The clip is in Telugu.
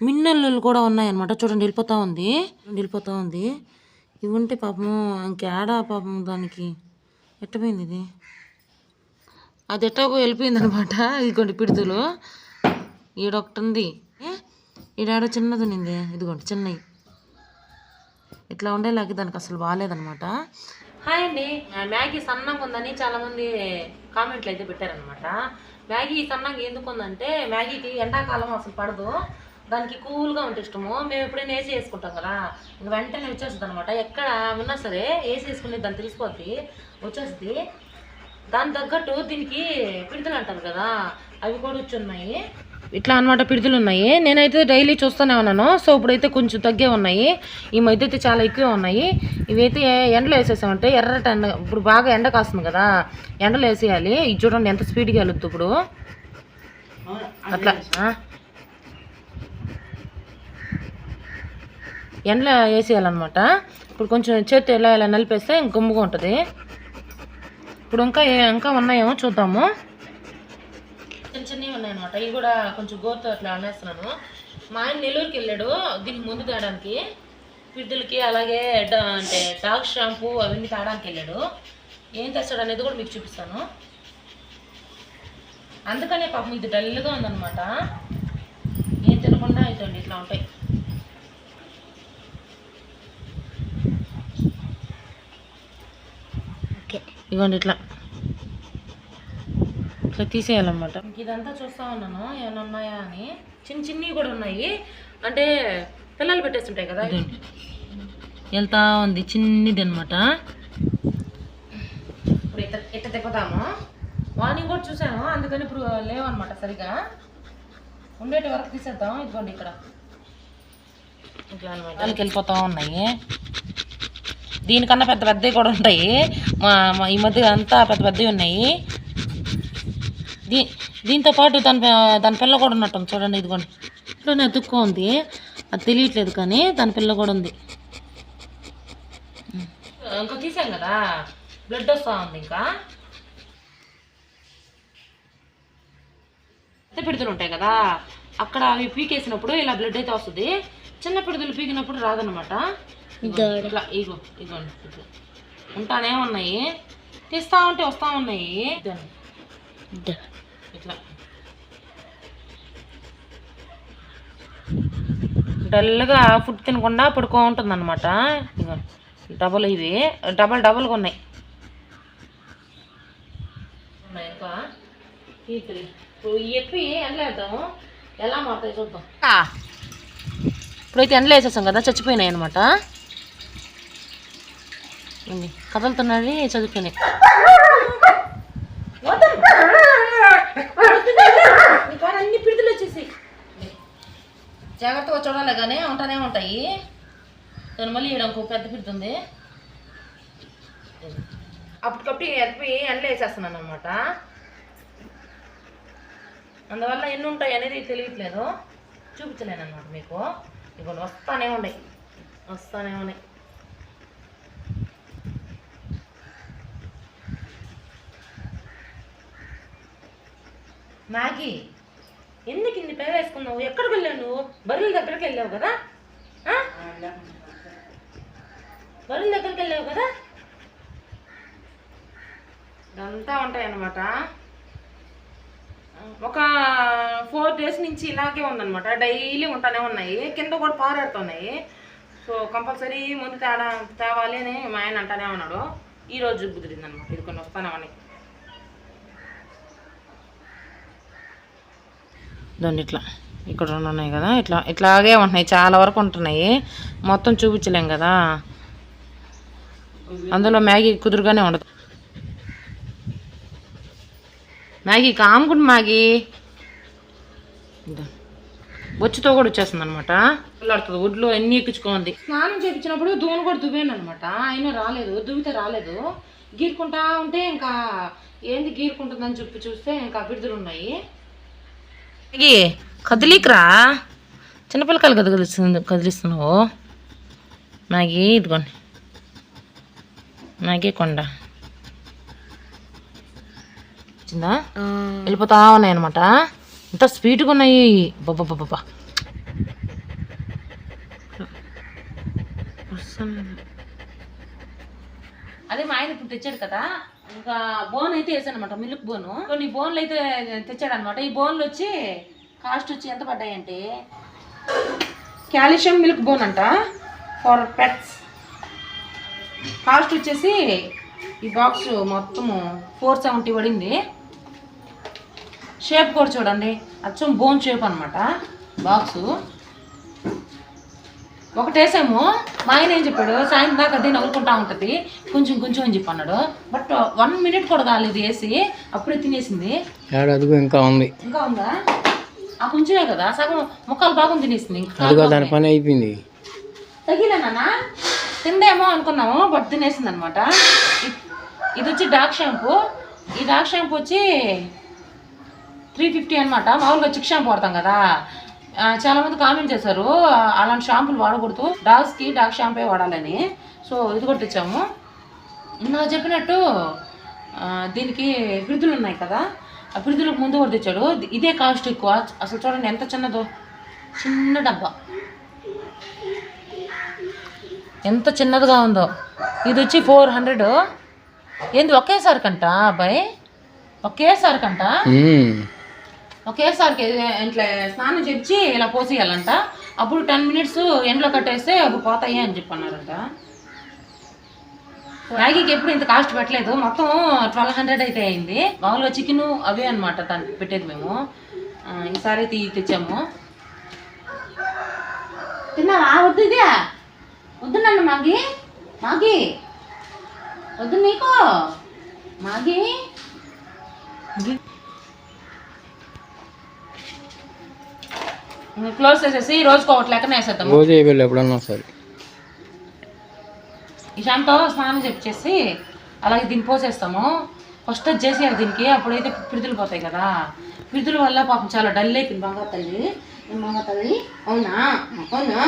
మిన్నల్లు కూడా ఉన్నాయన్నమాట. చూడండి వెళ్ళిపోతూ ఉంది. వెళ్ళిపోతూ ఉంది. ఇవి ఉంటే పాపము ఇంకేడా పాపం దానికి? ఎట్టపోయింది ఇది? అది ఎట్టాగో వెళ్ళిపోయింది అనమాట ఇదిగోండి పిడుతులు. ఈడొకటి ఉంది ఈడాడ చిన్నది ఉంది ఇదిగోండి చిన్నవి ఇట్లా ఉండేలాగా దానికి అసలు బాగాలేదనమాట హాయ్ అండి. మ్యాగీ సన్నంగా ఉందని చాలామంది కామెంట్లు అయితే పెట్టారనమాట మ్యాగీ సన్నంగా ఎందుకు ఉందంటే మ్యాగీకి ఎండాకాలం అసలు పడదు. దానికి కూల్గా ఉంటే ఇష్టము. మేము ఎప్పుడైనా ఏసీ వేసుకుంటాం కదా ఇంక వెంటనే వచ్చేస్తుంది అనమాట ఎక్కడ ఉన్నా సరే ఏసీ వేసుకునే దాన్ని తెలిసిపోద్ది వచ్చేస్తుంది. దాని తగ్గట్టు దీనికి పిడతలు అంటారు కదా అవి కూడా వచ్చి ఉన్నాయి ఇట్లా అన్నమాట పిడతలు ఉన్నాయి. నేనైతే డైలీ చూస్తూనే ఉన్నాను. సో ఇప్పుడైతే కొంచెం తగ్గే ఉన్నాయి. ఈ మధ్య అయితే చాలా ఎక్కువ ఉన్నాయి. ఇవైతే ఎండలో వేసేసామంటే ఎర్రట ఎండ ఇప్పుడు బాగా ఎండ కాస్తుంది కదా ఎండలో వేసేయాలి. ఇది చూడండి ఎంత స్పీడ్గా వెళుద్దు ఇప్పుడు. అట్లా ఎండలో వేసేయాలన్నమాట. ఇప్పుడు కొంచెం చేతి ఇలా ఇలా నలిపేస్తే ఇంక గమ్ముగా ఉంటుంది. ఇప్పుడు ఇంకా ఇంకా ఉన్నాయేమో చూద్దాము. చిన్న చిన్నవి ఉన్నాయన్నమాట. ఇవి కూడా కొంచెం గోతు అట్లా అనేస్తున్నాను మా ఆయన నెల్లూరుకి వెళ్ళాడు దీనికి ముందు తేడానికి. పిడ్డులకి అలాగే అంటే డాగ్ షాంపూ అవన్నీ తేడానికి వెళ్ళాడు. ఏం తెస్తాడు అనేది కూడా మీకు చూపిస్తాను. అందుకనే పాపం ఇది డల్గా ఉందన్నమాట. ఏం తినకుండా అవుతుంది ఇట్లా ఉంటాయి. ఓకే ఇదిగోండి ఇట్లా. ఇట్లా తీసేయాలన్నమాట. ఇదంతా చూస్తా ఉన్నాను ఏమైనా ఉన్నాయా అని. చిన్న చిన్నవి కూడా ఉన్నాయి. అంటే పిల్లలు పెట్టేస్తుంటాయి కదా. వెళ్తా ఉంది చిన్నది అనమాట ఇప్పుడు ఇట్ట ఇట్ట తిప్పుతాము. మార్నింగ్ కూడా చూసాను అందుకని ఇప్పుడు లేవన్నమాట సరిగా. ఉండేటి వరకు తీసేద్దాం ఇదిగోండి ఇక్కడ. ఇట్లా అనమాట వెళ్ళిపోతా ఉన్నాయి. దీనికన్నా పెద్ద పెద్దవి కూడా ఉంటాయి. మా మా ఈ మధ్య అంతా పెద్ద పెద్దవి ఉన్నాయి. దీ దీంతో పాటు దాని దాని పిల్ల కూడా ఉన్నట్టుంది చూడండి ఇదిగోండి. ఇట్లోనే అతుక్కో ఉంది? అది తెలియట్లేదు కానీ దాని పిల్ల కూడా ఉంది. ఇంకా తీసాం కదా? బ్లడ్ వస్తూ ఉంది ఇంకా. పెద్ద పిడుదలు ఉంటాయి కదా? అక్కడ అవి పీకేసినప్పుడు ఇలా బ్లడ్ అయితే వస్తుంది. చిన్న పిడుదలు పీకినప్పుడు రాదనమాట. ఇట్లా ఇగో ఇగోండి ఉంటానే ఉన్నాయి. తీస్తా ఉంటే వస్తా ఉన్నాయి. ఇట్లా. డల్గా ఫుడ్ తినకుండా పడుకో ఉంటుంది అనమాట డబల్ ఇవి డబల్ డబల్గా ఉన్నాయి. ఇంకా. ఎండలేద్దాం ఎలా మారుతాయి చూద్దాం. ఇప్పుడైతే ఎండలు వేసేసాం కదా చచ్చిపోయినాయి అనమాట కదులుతున్నది చదువుకునే. అన్ని పిడుదలు వచ్చేసి. జాగ్రత్తగా చూడాలి కానీ ఉంటానే ఉంటాయి. దాని మళ్ళీ ఇక్కడ ఇంకో పెద్ద పిడుతుంది అప్పటికప్పుడు ఎదిపి ఎండలు వేసేస్తున్నాను అనమాట అందువల్ల ఎన్ని ఉంటాయి అనేది తెలియట్లేదు. చూపించలేను అనమాట మీకు. ఇవన్నీ వస్తానే ఉన్నాయి. వస్తానే ఉన్నాయి. మ్యాగీ. ఎందుకు ఇన్ని పేరు వేసుకున్నావు? ఎక్కడికి వెళ్ళావు నువ్వు? బర్రెల దగ్గరికి వెళ్ళావు కదా? ఆ? దగ్గరికి వెళ్ళావు కదా? ఇదంతా ఉంటాయన్నమాట. ఒక ఫోర్ డేస్ నుంచి ఇలాగే ఉందన్నమాట. డైలీ ఉంటానే ఉన్నాయి. కింద కూడా పారేడుతున్నాయి. సో కంపల్సరీ ముందు తేడా తేవాలి అని మా ఆయన అంటానే ఉన్నాడు. ఈ రోజు కుదిరింది అనమాట ఇది కొన్ని వస్తానే ఉన్నాయి దాన్ని ఇట్లా. ఇక్కడ రెండు ఉన్నాయి కదా. ఇట్లా ఇట్లాగే ఉంటున్నాయి. చాలా వరకు ఉంటున్నాయి. మొత్తం చూపించలేం కదా. అందులో మ్యాగీ కుదురుగానే ఉండదు. మ్యాగీ కాముకుంటు మ్యాగీ. బొచ్చుతో కూడా వచ్చేస్తుంది అనమాట పిల్లాడుతుంది ఒడ్లు అన్నీ ఎక్కించుకోండి. స్నానం చేయించినప్పుడు దూని కూడా దువ్వాను అనమాట అయినా రాలేదు. దువ్వితే రాలేదు. గీరుకుంటా ఉంటే ఇంకా ఏంది గీరుకుంటుందని చెప్పి చూస్తే ఇంకా బిడుదలు ఉన్నాయి. అయ్యి కదిలీకరా. చిన్నపిల్లకాయలు కదా కదిలి కదిలిస్తున్నావు. మ్యాగీ ఇదిగోండి. మ్యాగీ కొండ. వచ్చిందా? వెళ్ళిపోతా ఉన్నాయి అనమాట ఎంత స్వీట్గా ఉన్నాయి. బాబా బాబా అదే మా ఆయన ఇప్పుడు తెచ్చాడు కదా. ఇంకా బోన్ అయితే వేసానమాట మిల్క్ బోను కొన్ని బోన్లు అయితే తెచ్చాడు అనమాట ఈ బోన్లు వచ్చి కాస్ట్ వచ్చి ఎంత పడ్డాయంటే క్యాల్షియం మిల్క్ బోన్ అంట ఫర్ పెట్స్ కాస్ట్ వచ్చేసి ఈ బాక్స్ మొత్తము ఫోర్ సెవెంటీ పడింది. షేప్ కూడా చూడండి అచ్చం బోన్ షేప్ అనమాట బాక్సు ఒకటి వేసాము మా ఆయన ఏం చెప్పాడు సాయంత్రం దాకా అది నవ్వుకుంటా ఉంటుంది కొంచెం కొంచెం అని చెప్పి అన్నాడు. బట్ వన్ మినిట్ కూడా కాలేదు వేసి అప్పుడే తినేసింది. అదిగో ఇంకా ఉంది. ఇంకా ఉందా? ఆ కొంచెమే కదా సగం ముక్కలు బాగా తినేసింది ఇంకా. దాని పని అయిపోయింది. తగిలేనా తిందేమో అనుకున్నాము బట్ తినేసింది అనమాట ఇది వచ్చి డార్క్ షాంపూ. ఈ డార్క్ షాంపూ వచ్చి త్రీ ఫిఫ్టీ అనమాట మామూలుగా చిక్ షాంపూ వాడతాం కదా. చాలామంది చాలా మంది కామెంట్ చేశారు అలాంటి షాంపూలు వాడకూడదు డాగ్స్కి డాగ్ షాంపే వాడాలని. సో ఇది కూడా తెచ్చాము. చెప్పినట్టు దీనికి ఫ్రిడ్జులు ఉన్నాయి కదా ఆ ఫ్రిడ్జులకు ముందు కూడా తెచ్చాడు. ఇదే కాస్ట్ ఎక్కువ. అసలు చూడండి ఎంత చిన్నదో. చిన్న డబ్బా. ఎంత చిన్నదిగా ఉందో. ఇది వచ్చి ఫోర్ హండ్రెడ్. ఏంది ఒకేసారి కంట అబ్బాయి? ఒకేసారి కంట? ఒకేసారికి ఇట్లా స్నానం చేపించి ఇలా పోసేయాలంట. అప్పుడు టెన్ మినిట్స్ ఎండలో కట్టేస్తే అప్పుడు పోతాయి అని చెప్పన్నారంట. మ్యాగీకి ఎప్పుడు ఇంత కాస్ట్ పెట్టలేదు. మొత్తం ట్వెల్వ్ హండ్రెడ్ అయితే అయింది. మామూలుగా చికెన్ అవే అనమాట దానికి పెట్టేది మేము. ఈసారి అయితే తెచ్చాము. తిన్నావా? వద్దు ఇదే. వద్దు నన్ను మాగి. మాగి. వద్దు నీకు. మాగి. క్లోజ్ చేసేసి రోజుకో ఒకటి లెక్కన వేసేద్దాము. రోజు ఎప్పుడన్నా సరే. ఈ షాంతో స్నానం చెప్పేసి అలాగే దీన్ని పోసేస్తాము. ఫస్ట్ అది చేసేయాలి దీనికి అప్పుడైతే పిడుతులు పోతాయి కదా. పిడుతుల వల్ల పాపం చాలా డల్ అయిపోయింది బంగారు తల్లి. ఏం బంగారు తల్లి? అవునా? అవునా.